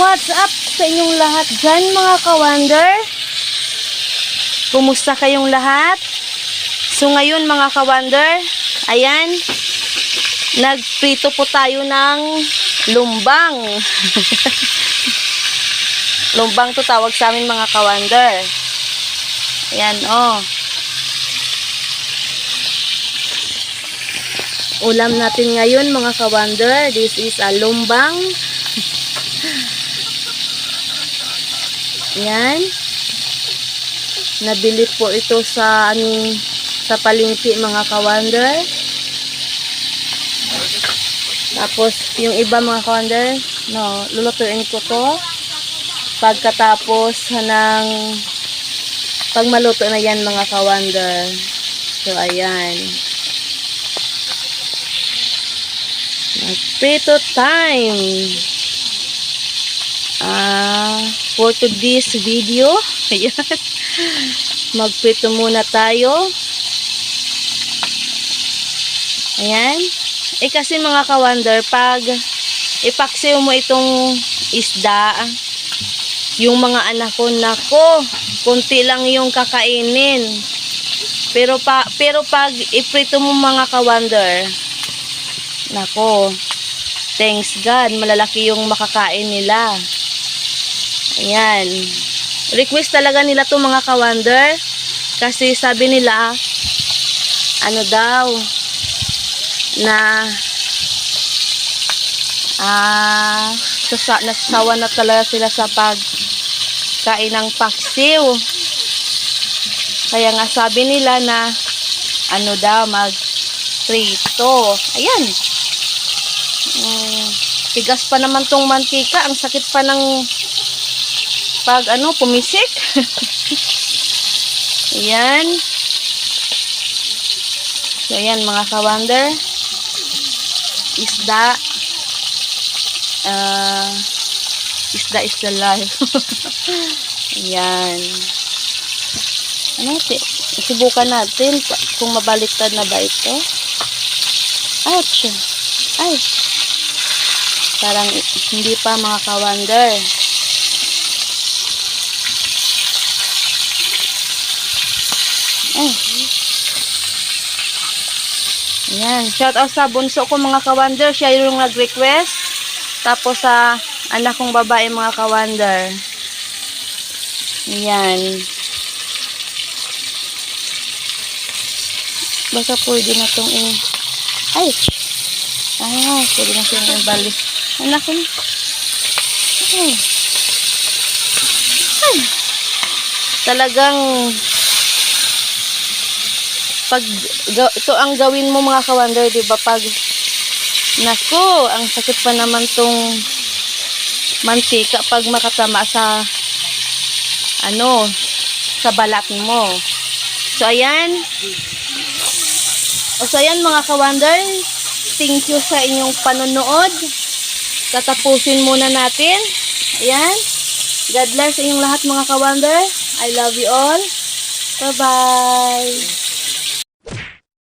What's up sa inyong lahat dyan mga ka-wonder? Kumusta kayong lahat? So ngayon mga ka-wonder, ayan, nagprito po tayo ng lumbang. lumbang to tawag sa amin mga ka-wonder. Ayan, oh. Ulam natin ngayon mga ka-wonder, this is a lumbang. Yan. Nabili po ito sa aming sa palengke mga kawander. Tapos yung iba mga kawander, no, lulutuin ko to. Pagkatapos ng pag maluto na yan mga kawander. So ayan. Prito time. Ah, for today's video, ayan, magprito muna tayo. Ayan. Eh kasi mga ka-wonder, pag ipaksiw mo itong isda, yung mga anak ko, nako, kunti lang yung kakainin. Pero pa pero pag iprito mo mga ka-wonder, nako, thanks God, malalaki yung makakain nila. Ayan. Request talaga nila to mga ka-wonder. Kasi sabi nila, ano daw, na, ah, sasa, nasasawa na talaga sila sa pagkain ng paksiw. Kaya nga sabi nila na, ano daw, mag prito. Ayan. Mm, tigas pa naman tong mantika. Ang sakit pa ng pag ano, pumisik. ayan. So, ayan mga ka-wonder. Isda. Ah, isda is the life. ayan. Ano natin? Subukan natin kung mabaliktad na ba ito. Ouch! Ay! Parang hindi pa mga ka-wonder. Ay. Ayan. Shout out sa bunso ko mga ka-wonder. Siya yung nag-request. Tapos sa anak kong babae mga ka-wonder. Ayan. Baka pwede na itong i... Ay! Ah, pwede na itong ibalik. Anak ko. Ay. Ay. Talagang pag ito ang gawin mo mga kawander, 'di ba? Pag nako, ang sakit pa naman tong mantika pag makatama sa ano, sa balat mo. So ayan. O so ayan mga kawander, thank you sa inyong panonood. Tatapusin muna natin. Ayan. God bless inyong lahat mga kawander. I love you all. Bye-bye.